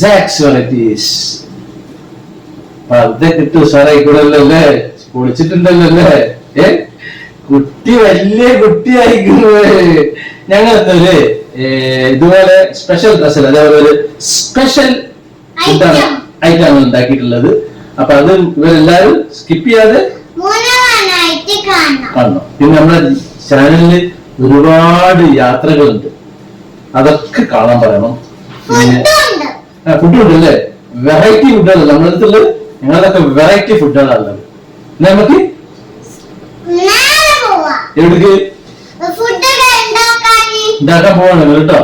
Jacks വെറുതെ അത് സാറേ? ഉഷാറായിക്കൂടല്ലോ അല്ലേ പൊളിച്ചിട്ടുണ്ടല്ലോ അല്ലേ? ഏ? കുട്ടി വലിയ കുട്ടിയായിരിക്കുന്നു. ഞങ്ങൾ എന്തൊരു ഇതുപോലെ സ്പെഷ്യൽ ഡ്രസ്സിൽ അതേപോലെ ഒരു സ്പെഷ്യൽ ഫുഡാണ് Item. ഉണ്ടാക്കിയിട്ടുള്ളത്. അപ്പൊ അത് ഇവരെല്ലാരും സ്കിപ്പ് ചെയ്യാതെ കാണണം. പിന്നെ നമ്മുടെ ചാനലിൽ ഒരുപാട് യാത്രകളുണ്ട്. അതൊക്കെ കാണാൻ പറയണം. പിന്നെ അല്ലേ വെറൈറ്റി ഫുഡാണ് നമ്മുടെ അടുത്തുള്ളത് ഞങ്ങളതൊക്കെ വെറൈറ്റി ഫുഡാണ് എന്നാ നമുക്ക് എവിടേക്ക്? ഉണ്ടാക്കാൻ പോവാണ് കേട്ടോ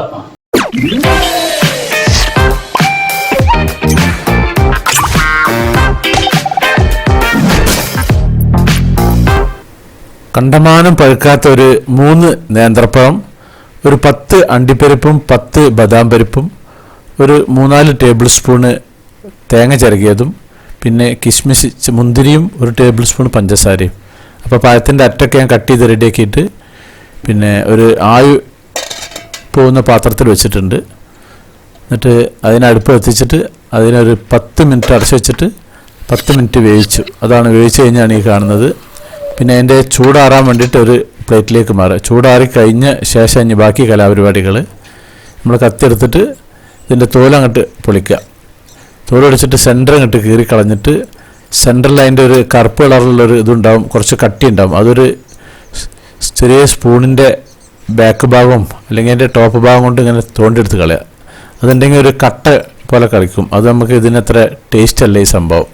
കണ്ടമാനം പഴുക്കാത്ത ഒരു മൂന്ന് നേന്ത്രപ്പഴം ഒരു പത്ത് അണ്ടിപ്പരിപ്പും പത്ത് ബദാം പരിപ്പും ഒരു മൂന്നാൽ ടേബിൾ സ്പൂണ് തേങ്ങ ചിരകിയതും പിന്നെ കിസ്മിസ് മുന്തിരിയും ഒരു ടേബിൾ സ്പൂൺ പഞ്ചസാരയും. അപ്പോൾ പഴത്തിന്റെ അറ്റൊക്കെ ഞാൻ കട്ട് ചെയ്ത് റെഡിയാക്കിയിട്ട് പിന്നെ ഒരു ആയു പോകുന്ന പാത്രത്തിൽ വെച്ചിട്ടുണ്ട്. എന്നിട്ട് അതിനെ അടുപ്പ് എത്തിച്ചിട്ട് അതിനൊരു പത്ത് മിനിറ്റ് അടച്ചു വെച്ചിട്ട് പത്ത് മിനിറ്റ് വേവിച്ചു. അതാണ് വേവിച്ച് കഴിഞ്ഞാണ് ഈ കാണുന്നത്. പിന്നെ അതിന്റെ ചൂടാറാൻ വേണ്ടിയിട്ട് ഒരു പ്ലേറ്റിലേക്ക് മാറുക. ചൂടാറി കഴിഞ്ഞ ശേഷം ഇനി ബാക്കി കലാപരിപാടികൾ നമ്മൾ കത്തിയെടുത്തിട്ട് ഇതിന്റെ തോലങ്ങോട്ട് പൊളിക്കുക തോലടിച്ചിട്ട് സെന്റർ അങ്ങോട്ട് കീറി കളഞ്ഞിട്ട് സെന്ററിൽ അതിന്റെ ഒരു കറുപ്പ് കളറിലുള്ളൊരു ഇതുണ്ടാവും. കുറച്ച് കട്ടി ഉണ്ടാവും. അതൊരു ചെറിയ സ്പൂണിന്റെ ബാക്ക് ഭാഗം അല്ലെങ്കിൽ അതിന്റെ ടോപ്പ് ഭാഗം കൊണ്ട് ഇങ്ങനെ തോണ്ടെടുത്ത് കളയുക അതുണ്ടെങ്കിൽ ഒരു കട്ട പോലെ കളിക്കും. അത് നമുക്ക് ഇതിനത്ര ടേസ്റ്റ് അല്ല ഈ സംഭവം.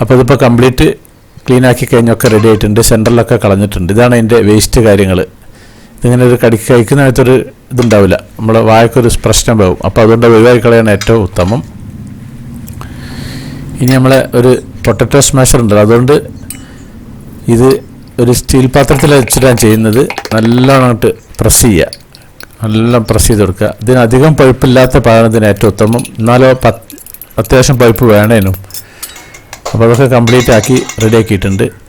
അപ്പോൾ ഇതിപ്പോൾ കംപ്ലീറ്റ് ക്ലീൻ ആക്കി കഴിഞ്ഞൊക്കെ റെഡി ആയിട്ടുണ്ട്. സെന്ററിലൊക്കെ കളഞ്ഞിട്ടുണ്ട്. ഇതാണ് അതിന്റെ വേസ്റ്റ് കാര്യങ്ങൾ ഇതിങ്ങനെ ഒരു കടി കഴിക്കുന്നതിനകത്തൊരു ഇതുണ്ടാവില്ല. നമ്മളെ വായക്കൊരു പ്രശ്നം പോകും അപ്പോൾ അതുകൊണ്ട് ഒഴിവാക്കി കളയാണ് ഏറ്റവും ഉത്തമം. ഇനി നമ്മളെ ഒരു പൊട്ടറ്റോ സ്മാഷർ ഉണ്ടല്ലോ. അതുകൊണ്ട് ഇത് ഒരു സ്റ്റീൽ പാത്രത്തിൽ വെച്ചിട്ടാണ് ചെയ്യുന്നത്. നല്ലോണം അങ്ങോട്ട് പ്രസ് ചെയ്യുക. നല്ല പ്രസ് ചെയ്ത് കൊടുക്കുക. ഇതിനധികം പഴുപ്പില്ലാത്ത പാകത്തിന് ഏറ്റവും ഉത്തമം. എന്നാലോ പത്ത് അത്യാവശ്യം പഴുപ്പ് വേണേനും. അപ്പോൾ അതൊക്കെ കംപ്ലീറ്റ് ആക്കി റെഡി ആക്കിയിട്ടുണ്ട്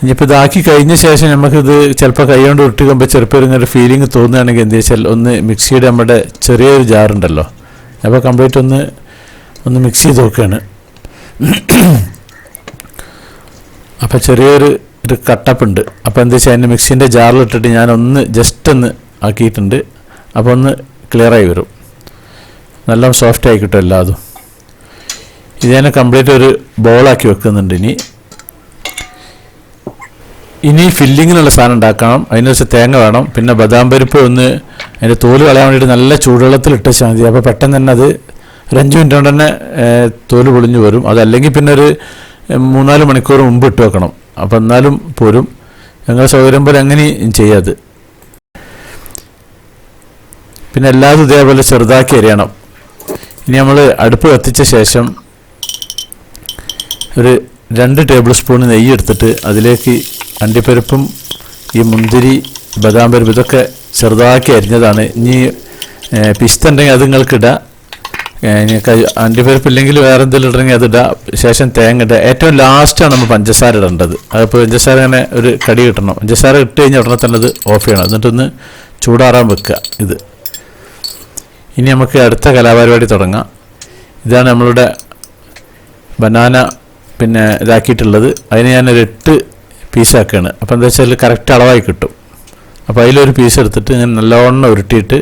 ഇനിയിപ്പോൾ ഇതാക്കി കഴിഞ്ഞ ശേഷം നമുക്കിത് ചിലപ്പോൾ കൈ കൊണ്ട് ഉരുട്ടിക്കുമ്പോൾ ചെറുപ്പം ഇങ്ങനെ ഫീലിംഗ് തോന്നുകയാണെങ്കിൽ എന്താ വെച്ചാൽ ഒന്ന് മിക്സിയുടെ നമ്മുടെ ചെറിയൊരു ജാറുണ്ടല്ലോ അപ്പോൾ കംപ്ലീറ്റ് ഒന്ന് ഒന്ന് മിക്സ് ചെയ്ത് നോക്കുകയാണ്. അപ്പോൾ ചെറിയൊരു ഒരു കട്ടപ്പ് ഉണ്ട്. അപ്പോൾ എന്താ വെച്ചാൽ അതിന്റെ മിക്സിന്റെ ജാറിലിട്ടിട്ട് ഞാനൊന്ന് ജസ്റ്റ് ഒന്ന് ആക്കിയിട്ടുണ്ട്. അപ്പോൾ ഒന്ന് ക്ലിയറായി വരും. നല്ല സോഫ്റ്റ് ആയി കിട്ടും എല്ലാതും. ഇത് ഞാൻ കംപ്ലീറ്റ് ഒരു ബോളാക്കി വെക്കുന്നുണ്ട് ഇനി. ഇനി ഫില്ലിങ്ങിനുള്ള സാധനം ഉണ്ടാക്കണം. അതിന് വെച്ച് തേങ്ങ വേണം. പിന്നെ ബദാം പരിപ്പ് ഒന്ന് അതിന്റെ തോൽ കളയാൻ വേണ്ടിയിട്ട് നല്ല ചൂടുവെള്ളത്തിൽ ഇട്ട് വെച്ചാൽ മതി. അപ്പോൾ പെട്ടെന്ന് തന്നെ അത് ഒരു അഞ്ച് മിനിറ്റ് കൊണ്ട് തന്നെ തോൽ പൊളിഞ്ഞു വരും. അതല്ലെങ്കിൽ പിന്നെ ഒരു മൂന്നാൽ മണിക്കൂർ മുമ്പ് ഇട്ട് വെക്കണം. അപ്പോൾ എന്നാലും പോരും. ഞങ്ങളുടെ സൗകര്യം പോലെ അങ്ങനെയും ചെയ്യാത് പിന്നെ എല്ലാതും ഇതേപോലെ ചെറുതാക്കി എറിയണം ഇനി നമ്മൾ അടുപ്പ് കത്തിച്ച ശേഷം ഒരു രണ്ട് ടേബിൾ സ്പൂൺ നെയ്യ് എടുത്തിട്ട് അതിലേക്ക് അണ്ടിപ്പരിപ്പും ഈ മുന്തിരി ബദാം പരിപ്പ് ഇതൊക്കെ ചെറുതാക്കി അരിഞ്ഞതാണ്. ഇനി പിസ്ത ഉണ്ടെങ്കിൽ അത് നിങ്ങൾക്ക് ഇടാം. ഏഹ്, അണ്ടിപ്പരിപ്പ് ഇല്ലെങ്കിൽ വേറെ എന്തെങ്കിലും ഇടണമെങ്കിൽ അത് ശേഷം തേങ്ങ ഇടുക ഏറ്റവും ലാസ്റ്റാണ് നമ്മൾ പഞ്ചസാര ഇടേണ്ടത്. അതിപ്പോൾ പഞ്ചസാര അങ്ങനെ ഒരു കടി കിട്ടണം. പഞ്ചസാര ഇട്ട് കഴിഞ്ഞാൽ ഉടനെ തന്നെ അത് ഓഫ് ചെയ്യണം. എന്നിട്ടൊന്ന് ചൂടാറാൻ വെക്കുക ഇത്. ഇനി നമുക്ക് അടുത്ത കലാപരിപാടി തുടങ്ങാം. ഇതാണ് നമ്മളുടെ ബനാന പിന്നെ ഇതാക്കിയിട്ടുള്ളത്. അതിന് ഞാനൊരു എട്ട് പീസാക്കുകയാണ് അപ്പോൾ എന്താ വെച്ചാൽ കറക്റ്റ് അളവായി കിട്ടും. അപ്പോൾ അതിലൊരു പീസ് എടുത്തിട്ട് ഇങ്ങനെ നല്ലോണം ഉരുട്ടിയിട്ട്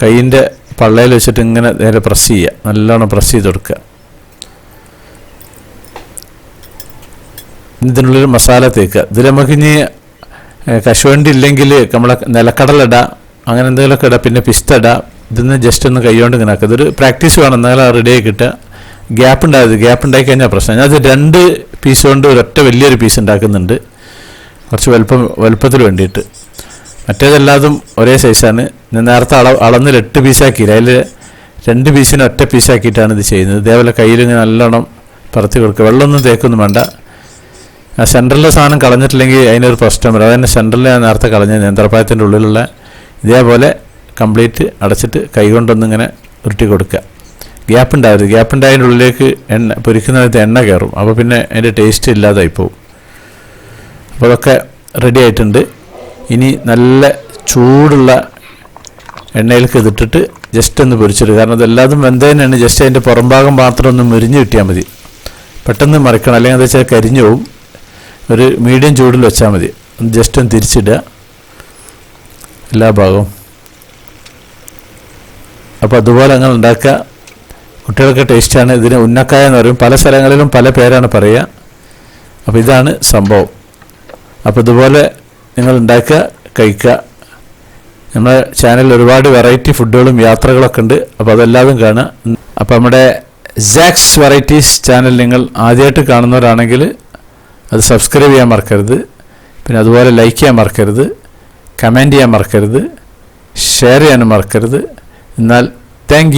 കൈയിന്റെ പള്ളയിൽ വെച്ചിട്ട് ഇങ്ങനെ നേരെ പ്രസ് ചെയ്യുക. നല്ലോണം പ്രസ് ചെയ്ത് കൊടുക്കുക. ഇതിനുള്ളിൽ മസാല തേക്കുക. ഇതിൽ നമുക്ക് ഇനി കശുവണ്ടി ഇല്ലെങ്കിൽ നമ്മൾ നിലക്കടല ഇടാം അങ്ങനെ എന്തെങ്കിലുമൊക്കെ ഇടാം പിന്നെ പിസ്ത ഇടാം ഇതിന്ന് ജസ്റ്റ് ഒന്ന് കൈകൊണ്ട് ഇങ്ങനെ ആക്കുക. ഇതൊരു പ്രാക്ടീസ് വേണം. എന്നാലും റെഡി ആയി കിട്ടുക. ഗ്യാപ്പ് ഉണ്ടായത് ഗ്യാപ്പ് ഉണ്ടായി കഴിഞ്ഞാൽ പ്രശ്നം. അത് രണ്ട് പീസ് കൊണ്ട് ഒരൊറ്റ വലിയൊരു പീസ് ഉണ്ടാക്കുന്നുണ്ട്. കുറച്ച് വലുപ്പം വലുപ്പത്തിന് വേണ്ടിയിട്ട്. മറ്റേതെല്ലാതും ഒരേ സൈസാണ് ഞാൻ നേരത്തെ അള അളന്നിൽ എട്ട് പീസാക്കിയില്ല അതിൽ രണ്ട് പീസിന് ഒറ്റ പീസാക്കിയിട്ടാണ് ഇത് ചെയ്യുന്നത്. ഇതേപോലെ കയ്യിൽ ഇങ്ങനെ നല്ലോണം പറത്തി കൊടുക്കുക. വെള്ളമൊന്നും തേക്കൊന്നും വേണ്ട. ആ സെന്ററിലെ സാധനം കളഞ്ഞിട്ടില്ലെങ്കിൽ അതിനൊരു പ്രശ്നം വരും. അതന്നെ സെന്ററിൽ ഞാൻ നേരത്തെ കളഞ്ഞ നേന്ത്രപ്പായത്തിന്റെ ഉള്ളിലുള്ള ഇതേപോലെ കംപ്ലീറ്റ് അടച്ചിട്ട് കൈകൊണ്ടൊന്നിങ്ങനെ ഉരുട്ടി കൊടുക്കുക. ഗ്യാപ്പ് ഉണ്ടാവരുത് ഗ്യാപ്പ് ഉണ്ടായതിന്റെ ഉള്ളിലേക്ക് എണ്ണ പൊരിക്കുന്നിടത്ത് എണ്ണ കയറും. അപ്പോൾ പിന്നെ അതിന്റെ ടേസ്റ്റ് ഇല്ലാതായി പോകും അപ്പോൾ അതൊക്കെ റെഡി ആയിട്ടുണ്ട്. ഇനി നല്ല ചൂടുള്ള എണ്ണയിലേക്ക് ഇതിട്ടിട്ട് ജസ്റ്റ് ഒന്ന് പൊരിച്ചിട്ട് കാരണം അതെല്ലാതും വെന്തതിനാണ് ജസ്റ്റ് അതിന്റെ പുറംഭാഗം മാത്രം ഒന്ന് മുരിഞ്ഞ് കിട്ടിയാൽ മതി. പെട്ടെന്ന് മറിക്കണം. അല്ലെങ്കിൽ എന്താ വെച്ചാൽ കരിഞ്ഞു പോവും. ഒരു മീഡിയം ചൂടിൽ വെച്ചാൽ മതി. ജസ്റ്റ് ഒന്ന് തിരിച്ചിടുക. എല്ലാ ഭാഗവും. അപ്പോൾ അതുപോലെ അങ്ങനെ ഉണ്ടാക്കുക. കുട്ടികൾക്ക് ടേസ്റ്റാണ്. ഇതിന് ഉന്നക്കായ എന്ന് പറയും. പല സ്ഥലങ്ങളിലും പല പേരാണ് പറയുക. അപ്പോൾ ഇതാണ് സംഭവം. അപ്പോൾ ഇതുപോലെ നിങ്ങൾ ഉണ്ടാക്കുക കഴിക്കുക. നമ്മുടെ ചാനലിൽ ഒരുപാട് വെറൈറ്റി ഫുഡുകളും യാത്രകളൊക്കെ ഉണ്ട്. അപ്പോൾ അതെല്ലാവരും കാണുക. അപ്പോൾ നമ്മുടെ സാക്സ് വെറൈറ്റീസ് ചാനൽ നിങ്ങൾ ആദ്യമായിട്ട് കാണുന്നവരാണെങ്കിൽ അത് സബ്സ്ക്രൈബ് ചെയ്യാൻ മറക്കരുത്. പിന്നെ അതുപോലെ ലൈക്ക് ചെയ്യാൻ മറക്കരുത്. കമന്റ് ചെയ്യാൻ മറക്കരുത്. ഷെയർ ചെയ്യാനും മറക്കരുത്. എന്നാൽ താങ്ക്